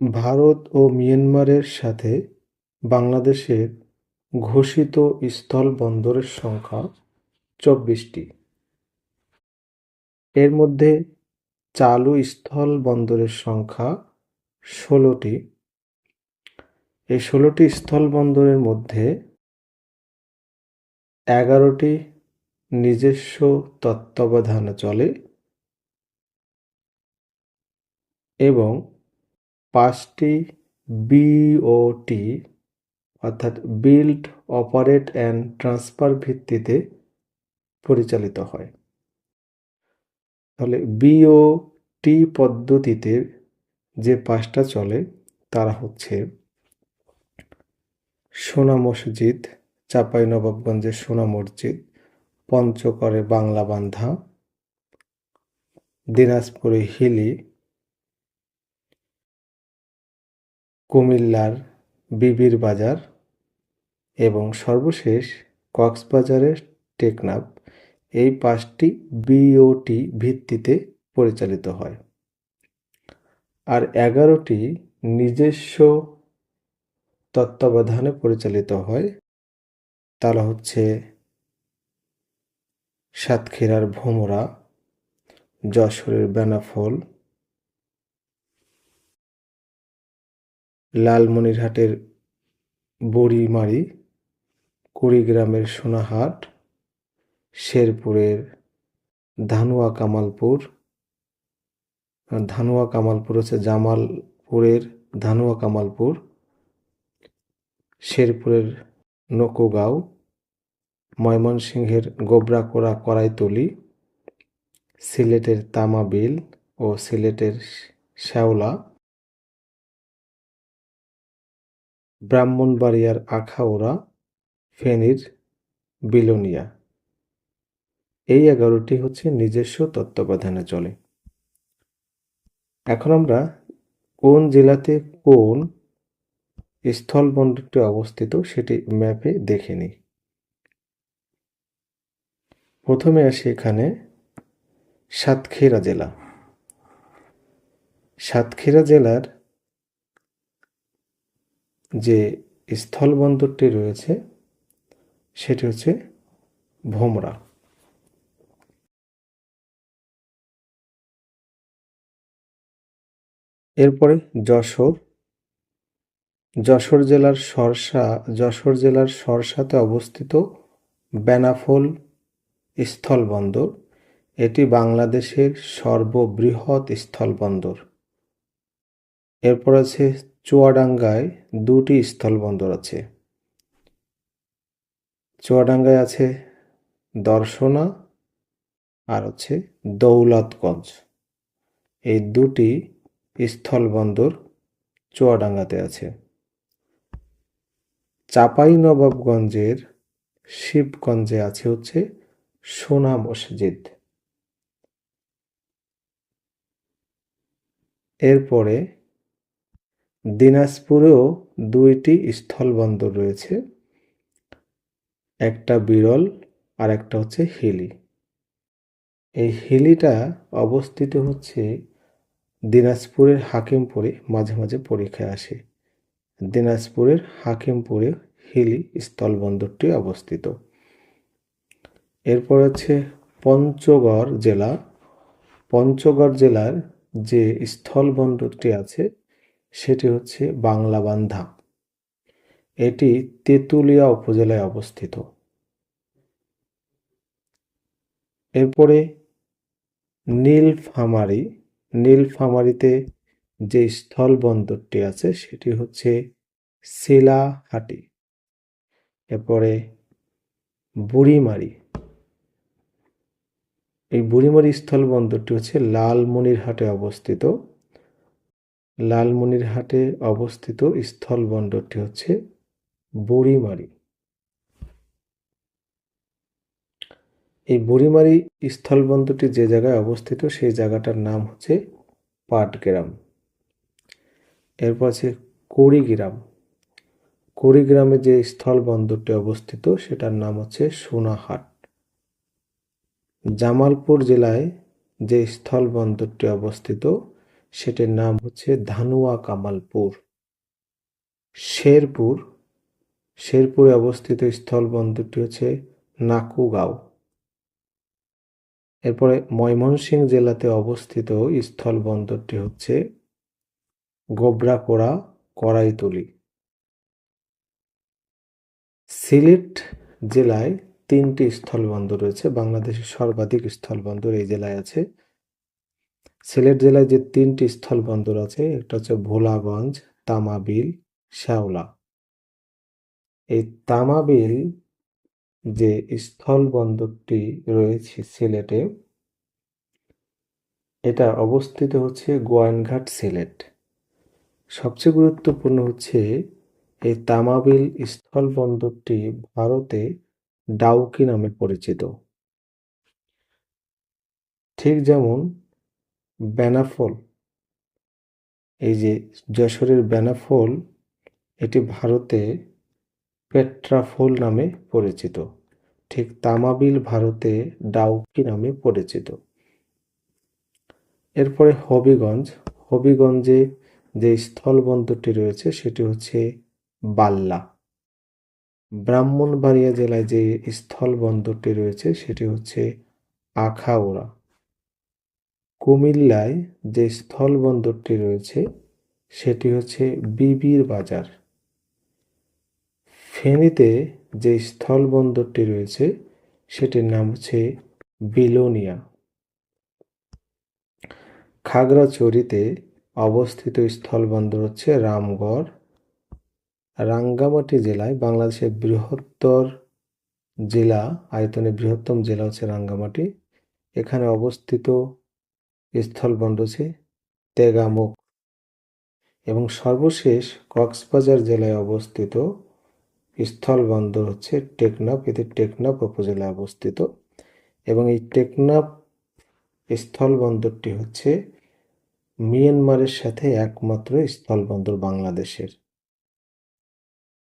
ভারত ও মিয়ানমারের সাথে বাংলাদেশের ঘোষিত স্থলবন্দরের সংখ্যা চব্বিশটি। এর মধ্যে চালু স্থলবন্দরের সংখ্যা ষোলোটি। এই ষোলোটি স্থলবন্দরের মধ্যে এগারোটি নিজস্ব তত্ত্বাবধানে চলে এবং পাঁচটি বিওটি অর্থাৎ বিল্ড অপারেট অ্যান্ড ট্রান্সফার ভিত্তিতে পরিচালিত হয়। তাহলে বিওটি পদ্ধতিতে যে পাঁচটা চলে, তারা হচ্ছে সোনা মসজিদ, চাঁপাইনবাবগঞ্জের সোনা মসজিদ পঞ্চগড়ে বাংলা বান্ধা দিনাজপুরে হিলি কুমিল্লার বিবির বাজার এবং সর্বশেষ কক্সবাজারের টেকনাফ, এই পাঁচটি বিওটি ভিত্তিতে পরিচালিত হয়। আর এগারোটি নিজস্ব তত্ত্বাবধানে পরিচালিত হয়। তারা হচ্ছে সাতক্ষীরার ভোমরা, যশোরের বেনাফল লালমনিরহাটের বড়িমারি, কুড়িগ্রামের সোনাহাট, শেরপুরের ধানুয়া কামালপুর। ধানুয়া কামালপুর হচ্ছে জামালপুরের ধানুয়া কামালপুর। শেরপুরের নকুগাঁও, ময়মনসিংহের গোবরাকোড়া করাইতলি, সিলেটের তামাবিল ও সিলেটের শ্যাওলা। ব্রাহ্মণবাড়িয়ার আখাউড়া ফেনীর বিলোনিয়া। এই এগারোটি হচ্ছে নিজস্ব তত্ত্বাবধানে চলে। এখন আমরা কোন জেলাতে কোন স্থলবন্দরটি অবস্থিত সেটি ম্যাপে দেখে নিই। প্রথমে আসি এখানে সাতক্ষীরা জেলা। সাতক্ষীরা জেলার যে স্থলবন্দরটি রয়েছে, সেটি হচ্ছে ভোমরা। এরপরে যশোর। যশোর জেলার সরসা, যশোর জেলার সরসাতে অবস্থিত বেনাফল স্থলবন্দর। এটি বাংলাদেশের সর্ববৃহৎ স্থলবন্দর। এরপর আছে চুয়াডাঙ্গায় দুটি স্থলবন্দর আছে। চুয়াডাঙ্গায় আছে দর্শনা আর হচ্ছে দৌলতগঞ্জ। এই দুটি স্থলবন্দর চুয়াডাঙ্গাতে আছে। চাপাই নবাবগঞ্জের শিবগঞ্জে আছে হচ্ছে সোনা মসজিদ। এরপরে দিনাজপুরেও দুইটি স্থলবন্দর রয়েছে। একটা বিরল আর একটা হচ্ছে হিলি। এই হিলিটা অবস্থিত হচ্ছে দিনাজপুরের হাকিমপুরে মাঝে মাঝে পরীক্ষায় আসে। দিনাজপুরের হাকিমপুরে হিলি স্থলবন্দরটি অবস্থিত। এরপর হচ্ছে পঞ্চগড় জেলা। পঞ্চগড় জেলার যে স্থলবন্দরটি আছে সেটি হচ্ছে বাংলাবান্ধা এটি তেঁতুলিয়া উপজেলায় অবস্থিত। এরপরে নীলফামারী। নীলফামারীতে যে স্থলবন্দরটি আছে, সেটি হচ্ছে শিলাহাটি। এরপরে বুড়িমারি। এই বুড়িমারি স্থলবন্দরটি হচ্ছে লালমনিরহাটে অবস্থিত। লালমনিরহাটে অবস্থিত স্থলবন্দরটি হচ্ছে বুড়িমারি। এই বুড়িমারি স্থলবন্দরটি যে জায়গায় অবস্থিত, সেই জায়গাটার নাম হচ্ছে পাটগ্রাম। এরপর আছে কুড়িগ্রাম। কুড়িগ্রামে যে স্থলবন্দরটি অবস্থিত, সেটার নাম হচ্ছে সোনাহাট। জামালপুর জেলায় যে স্থলবন্দরটি অবস্থিত সেটির নাম হচ্ছে ধানুয়া কামালপুর। শেরপুর, শেরপুরে অবস্থিত স্থলবন্দরটি হচ্ছে নাকুগাঁও। এরপরে ময়মনসিংহ জেলাতে অবস্থিত স্থলবন্দরটি হচ্ছে গোবরাপোড়া কড়াইতলি সিলেট জেলায় তিনটি স্থলবন্দর রয়েছে, বাংলাদেশের সর্বাধিক স্থলবন্দর এই জেলায় আছে। সিলেট জেলায় যে তিনটি স্থলবন্দর আছে, একটা হচ্ছে ভোলাগঞ্জ, তামাবিল, শ্যাওলা। এই তামাবিল যে স্থলবন্দরটি রয়েছে সিলেটে, এটা অবস্থিত হচ্ছে গোয়াইনঘাট সিলেট। সবচেয়ে গুরুত্বপূর্ণ হচ্ছে এই তামাবিল স্থলবন্দরটি ভারতে ডাউকি নামে পরিচিত। ঠিক যেমন বেনাফল। এই যে যশোরের বেনাফল, এটি ভারতে পেট্রাফোল নামে পরিচিত। ঠিক তামাবিল ভারতে ডাউকি নামে পরিচিত। এরপরে হবিগঞ্জ। হবিগঞ্জে যে স্থলবন্দরটি রয়েছে, সেটি হচ্ছে বাল্লা। ব্রাহ্মণবাড়িয়া জেলায় যে স্থলবন্দরটি রয়েছে, সেটি হচ্ছে আখাউড়া। কুমিল্লায় যে স্থলবন্দরটি রয়েছে, সেটি হচ্ছে বিবির বাজার। ফেনীতে যে স্থলবন্দরটি রয়েছে, সেটির নাম হচ্ছে বিলোনিয়া। খাগড়াছড়িতে অবস্থিত স্থলবন্দর হচ্ছে রামগড়। রাঙ্গামাটি জেলায় বাংলাদেশের বৃহত্তর জেলা, আয়তনে বৃহত্তম জেলা হচ্ছে রাঙ্গামাটি। এখানে অবস্থিত স্থলবন্দর হচ্ছে তেগামুখ এবং সর্বশেষ কক্সবাজার জেলায় অবস্থিত স্থলবন্দর হচ্ছে টেকনাফ। এতে টেকনাফ উপজেলায় অবস্থিত এবং এই টেকনাফ স্থলবন্দরটি হচ্ছে মিয়ানমারের সাথে একমাত্র স্থলবন্দর বাংলাদেশের।